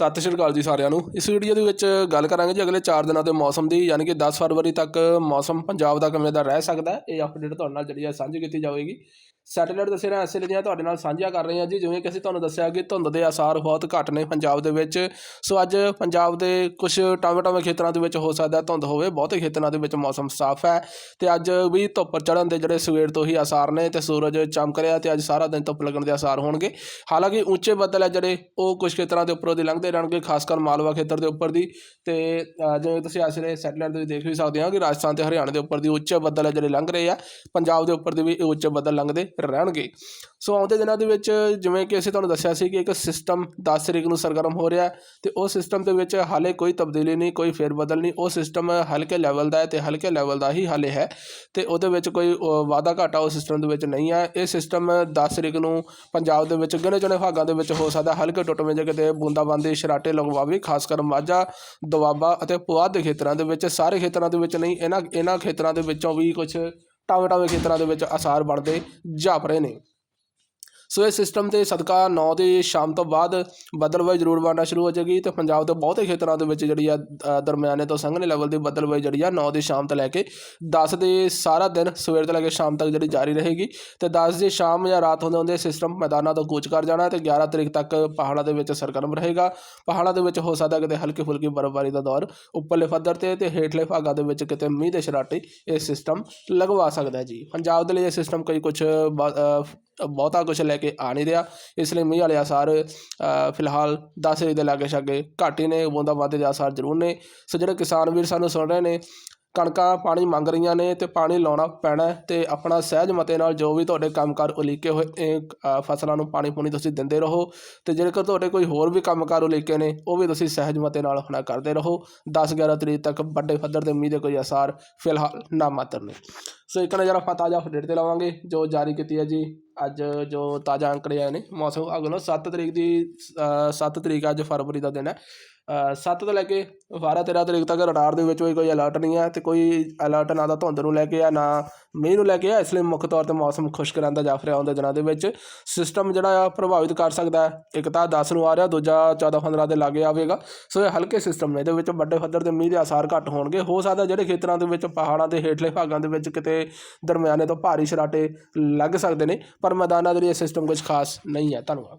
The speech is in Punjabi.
ਸਤਿ ਸ਼੍ਰੀ ਅਕਾਲ ਜੀ ਸਾਰਿਆਂ ਨੂੰ। ਇਸ ਵੀਡੀਓ ਦੇ ਵਿੱਚ ਗੱਲ ਕਰਾਂਗੇ ਜੀ ਅਗਲੇ 4 ਦਿਨਾਂ ਦੇ ਮੌਸਮ ਦੀ, ਯਾਨੀ ਕਿ 10 ਫਰਵਰੀ ਤੱਕ ਮੌਸਮ ਪੰਜਾਬ ਦਾ ਕਿਵੇਂ ਦਾ ਰਹਿ ਸਕਦਾ ਹੈ, ਇਹ ਅਪਡੇਟ ਤੁਹਾਡੇ ਨਾਲ ਜਿਹੜੀ ਹੈ ਸਾਂਝੀ ਕੀਤੀ ਜਾਵੇਗੀ। ਸੈਟੇਲਾਈਟ ਦੱਸੇ ਰਹੇ ਐਸੇ ਦੀਆਂ ਤੁਹਾਡੇ ਨਾਲ ਸਾਂਝੀਆਂ ਕਰ ਰਹੇ ਹਾਂ ਜੀ, ਜਿਵੇਂ ਕਿ ਅਸੀਂ ਤੁਹਾਨੂੰ ਦੱਸਿਆ ਕਿ ਧੁੰਦ ਦੇ ਆਸਾਰ ਬਹੁਤ ਘੱਟ ਨੇ ਪੰਜਾਬ ਦੇ ਵਿੱਚ। ਸੋ ਅੱਜ ਪੰਜਾਬ ਦੇ ਕੁਝ ਟਾਵੇਂ ਟਾਵੇਂ ਖੇਤਰਾਂ ਦੇ ਵਿੱਚ ਹੋ ਸਕਦਾ ਧੁੰਦ ਹੋਵੇ, ਬਹੁਤੇ ਖੇਤਰਾਂ ਦੇ ਵਿੱਚ ਮੌਸਮ ਸਾਫ਼ ਹੈ। ਤੇ ਅੱਜ ਵੀ ਧੁੱਪ ਚੜ੍ਹਨ ਦੇ ਜਿਹੜੇ ਸਵੇਰ ਤੋਂ ਹੀ ਆਸਾਰ ਨੇ ਤੇ ਸੂਰਜ ਚਮਕ ਰਿਹਾ ਤੇ ਅੱਜ ਸਾਰਾ ਦਿਨ ਧੁੱਪ ਲੱਗਣ ਦੇ ਆਸਾਰ ਹੋਣਗੇ। ਹਾਲਾਂਕਿ ਉੱਚੇ ਬੱਦਲ ਹੈ ਜਿਹੜੇ, ਉਹ ਕੁਝ ਖੇਤਰਾਂ ਦੇ ਉੱਪਰੋਂ ਦੀ ਲੰਘਦੇ ਰਹਿਣਗੇ, ਖਾਸ ਕਰ ਮਾਲਵਾ ਖੇਤਰ ਦੇ ਉੱਪਰ ਦੀ। ਤੇ ਜਿਵੇਂ ਤੁਸੀਂ ਇਸ ਆਸਰੇ ਸੈਟੇਲਾਈਟ ਤੇ ਦੇਖ ਵੀ ਸਕਦੇ ਹੋ ਕਿ ਰਾਜਸਥਾਨ ਤੇ ਹਰਿਆਣਾ ਦੇ ਉੱਪਰ ਦੀ ਉੱਚੇ ਬੱਦਲ ਹੈ ਜਿਹੜੇ ਲੰਘ ਰਹੇ ਆ। ਪੰਜਾਬ ਦੇ ਉੱਪਰ ਦੇ ਵੀ ਇਹ ਉੱਚੇ ਬੱਦਲ ਲੰਘਦੇ ਰਹਿਣਗੇ। ਸੋ ਆਉਂਦੇ ਦਿਨਾਂ ਦੇ ਵਿੱਚ ਜਿਵੇਂ ਕਿ ਅਸੀਂ ਤੁਹਾਨੂੰ ਦੱਸਿਆ ਸੀ ਕਿ ਇੱਕ ਸਿਸਟਮ 10 ਤਰੀਕ ਨੂੰ ਸਰਗਰਮ ਹੋ ਰਿਹਾ ਹੈ ਤੇ ਉਹ ਸਿਸਟਮ ਦੇ ਵਿੱਚ ਹਾਲੇ ਕੋਈ ਤਬਦੀਲੀ ਨਹੀਂ ਕੋਈ ਫੇਰ ਬਦਲ ਨਹੀਂ। ਉਹ ਸਿਸਟਮ ਹਲਕੇ ਲੈਵਲ ਦਾ ਹੈ ਤੇ ਹਲਕੇ ਲੈਵਲ ਦਾ ਹੀ ਹਾਲੇ ਹੈ ਤੇ ਉਹਦੇ ਵਿੱਚ ਕੋਈ ਅ, ਵਾਧਾ ਘਾਟਾ ਉਸ ਸਿਸਟਮ ਦੇ ਵਿੱਚ ਨਹੀਂ ਹੈ। ਇਹ ਸਿਸਟਮ 10 ਤਰੀਕ ਨੂੰ ਪੰਜਾਬ ਦੇ ਵਿੱਚ ਗਿਣੇ ਚੁਣੇ ਭਾਗਾਂ ਦੇ ਵਿੱਚ ਹੋ ਸਕਦਾ ਹਲਕੇ ਟੁੱਟਵੇਂ ਜੇ ਕਿਤੇ ਬੂੰਦਾਬਾਂਦੀ ਸ਼ਰਾਟੇ ਲਗਵਾਵੇ ਖਾਸ ਕਰ ਮਾਝਾ ਦੁਆਬਾ ਅਤੇ ਪੁਆਧ ਦੇ ਖੇਤਰਾਂ ਦੇ ਵਿੱਚ। ਸਾਰੇ ਖੇਤਰਾਂ ਦੇ ਵਿੱਚ ਨਹੀਂ ਇਹਨਾਂ ਇਹਨਾਂ ਖੇਤਰਾਂ ਦੇ ਵਿੱਚੋਂ ਵੀ ਕੁਝ ਟਾਵੇਂ ਟਾਵੇਂ ਖੇਤਰਾਂ ਦੇ ਵਿੱਚ ਅਸਾਰ ਬਣਦੇ ਜਾਪ ਰਹੇ ਨੇ। ਸੋ ਇਹ ਸਿਸਟਮ ਤੇ ਸਦਕਾ 9 ਦੀ ਸ਼ਾਮ ਤੋਂ ਬਾਅਦ ਬਦਲਵਾਈ ਜ਼ਰੂਰ ਬਣਨਾ ਸ਼ੁਰੂ ਹੋ ਜਾਏਗੀ ਤੇ ਪੰਜਾਬ ਦੇ ਬਹੁਤੇ ਖੇਤਰਾਂ ਦੇ ਵਿੱਚ ਜਿਹੜੀ ਆ ਦਰਮਿਆਨੇ ਤੋਂ ਸੰਘਣੇ ਲੈਵਲ ਦੀ ਬਦਲਵਾਈ ਜਿਹੜੀ ਆ 9 ਦੀ ਸ਼ਾਮ ਤੋਂ ਲੈ ਕੇ 10 ਦੇ ਸਾਰਾ ਦਿਨ ਸਵੇਰ ਤੋਂ ਲੈ ਕੇ ਸ਼ਾਮ ਤੱਕ ਜਿਹੜੀ ਜਾਰੀ ਰਹੇਗੀ ਤੇ 10 ਦੀ ਸ਼ਾਮ ਜਾਂ ਰਾਤ ਹੁੰਦੇ ਹੁੰਦੇ ਸਿਸਟਮ ਮੈਦਾਨਾਂ ਤੋਂ ਕੂਚ ਕਰ ਜਾਣਾ ਤੇ 11 ਤਰੀਕ ਤੱਕ ਪਹਾੜਾਂ ਦੇ ਵਿੱਚ ਸਰਗਰਮ ਰਹੇਗਾ। ਪਹਾੜਾਂ ਦੇ ਵਿੱਚ ਹੋ ਸਕਦਾ ਕਿਤੇ ਹਲਕੀ ਫੁਲਕੀ ਬਰਫ਼ਬਾਰੀ ਦਾ ਦੌਰ ਉੱਪਰਲੇ ਪੱਧਰ ਤੇ ਤੇ ਹੇਠਲੇ ਭਾਗਾਂ ਦੇ ਵਿੱਚ ਕਿਤੇ ਮੀਂਹ ਦੇ ਸ਼ਰਾਟੇ ਇਹ ਸਿਸਟਮ ਲਗਵਾ ਸਕਦਾ ਜੀ। ਪੰਜਾਬ ਦੇ ਲਈ ਇਹ ਸਿਸਟਮ ਕੋਈ ਕੁਝ ਬਹੁਤਾ ਕੁਝ ਲੈ ਕੇ ਆ ਨਹੀਂ ਰਿਹਾ। ਇਸ ਲਈ ਮੀਂਹ ਵਾਲੇ ਆਸਾਰ ਫਿਲਹਾਲ 10 ਤਰੀਕ ਦੇ ਲਾਗੇ ਛਾਗੇ ਘੱਟ ਹੀ ਨੇ, ਬੂੰਦਾਬਾਂਦੀ ਦੇ ਆਸਾਰ ਜ਼ਰੂਰ ਨੇ। ਸੋ ਜਿਹੜੇ ਕਿਸਾਨ ਵੀਰ ਸਾਨੂੰ ਸੁਣ ਰਹੇ ਨੇ ਕਣਕਾਂ ਪਾਣੀ ਮੰਗ ਰਹੀਆਂ ਨੇ ਤੇ ਪਾਣੀ ਲਾਉਣਾ ਪੈਣਾ ਹੈ ਤੇ ਆਪਣਾ ਸਹਿਜ ਮਤੇ ਨਾਲ ਜੋ ਵੀ ਤੁਹਾਡੇ ਕੰਮਕਾਰ ਉਲੀਕੇ ਹੋਏ ਇਹ ਅ, ਫਸਲਾਂ ਨੂੰ ਪਾਣੀ ਪੂਣੀ ਤੁਸੀਂ ਦਿੰਦੇ ਰਹੋ ਤੇ ਜੇਕਰ ਤੁਹਾਡੇ ਕੋਈ ਹੋਰ ਵੀ ਕੰਮਕਾਰ ਉਲੀਕੇ ਨੇ ਉਹ ਵੀ ਤੁਸੀਂ ਸਹਿਜ ਮਤੇ ਨਾਲ ਆਪਣਾ ਕਰਦੇ ਰਹੋ। 10 11 ਤਰੀਕ ਤੱਕ ਵੱਡੇ ਪੱਧਰ ਤੇ ਮੀਂਹ ਦੇ ਕੋਈ ਆਸਾਰ ਫਿਲਹਾਲ ਨਾ ਮਾਤਰ ਨੇ। ਸੋ ਇੱਕ ਨਜ਼ਰ ਆਪਾਂ ਤਾਜ਼ਾ ਅਪਡੇਟ ਤੇ ਲਾਵਾਂਗੇ ਜੋ ਜਾਰੀ ਕੀਤੀ ਹੈ ਜੀ। ਅੱਜ ਜੋ ਤਾਜ਼ਾ ਅੰਕੜੇ ਆਏ ਨੇ ਮੌਸਮ ਵਿਭਾਗ ਵੱਲੋਂ 7 ਤਰੀਕ ਦੀ 7 ਤਰੀਕ ਅੱਜ ਫਰਵਰੀ ਦਾ ਦਿਨ ਹੈ। 7 ਤੋਂ ਲੈ ਕੇ 12 13 ਤਰੀਕ ਤੱਕ ਰਡਾਰ ਦੇ ਵਿੱਚ ਵੀ ਕੋਈ ਅਲਰਟ ਨਹੀਂ ਹੈ ਤੇ ਕੋਈ ਅਲਰਟ ਨਾ ਤਾਂ ਧੁੰਦ ਨੂੰ ਲੈ ਕੇ ਆ, ਨਾ ਮੀਂਹ ਨੂੰ ਲੈ ਕੇ ਆ, ਇਸ ਲਈ ਮੁੱਖ ਤੌਰ ਤੇ ਮੌਸਮ ਖੁਸ਼ਕ ਰਹਿੰਦਾ ਜਾ ਰਿਹਾ ਆਉਂਦੇ ਦਿਨਾਂ ਦੇ ਵਿੱਚ। ਸਿਸਟਮ ਜਿਹੜਾ ਆ ਪ੍ਰਭਾਵਿਤ ਕਰ ਸਕਦਾ ਹੈ। ਇੱਕ ਤਾਂ 10 ਨੂੰ ਆ ਰਿਹਾ, ਦੂਜਾ 14 15 ਦੇ ਲਾਗੇ ਆਵੇਗਾ। ਸੋ ਇਹ ਹਲਕੇ ਸਿਸਟਮ ਨੇ, ਇਹਦੇ ਵਿੱਚ ਵੱਡੇ ਪੱਧਰ ਤੇ ਮੀਂਹ ਦੇ ਆਸਾਰ ਘੱਟ ਹੋਣਗੇ। ਹੋ ਸਕਦਾ ਜਿਹੜੇ ਖੇਤਰਾਂ ਦੇ ਵਿੱਚ ਪਹਾੜਾਂ ਦੇ ਹੇਠਲੇ ਭਾਗਾਂ ਦੇ ਵਿੱਚ ਕਿਤੇ ਦਰਮਿਆਨੇ ਤੋਂ ਭਾਰੀ ਸ਼ਰਾਟੇ ਲੱਗ ਸਕਦੇ ਨੇ, ਪਰ ਮੈਦਾਨਾਂ ਦੇ ਲਈ ਇਹ ਸਿਸਟਮ ਕੁਝ ਖਾਸ ਨਹੀਂ ਹੈ। ਧੰਨਵਾਦ।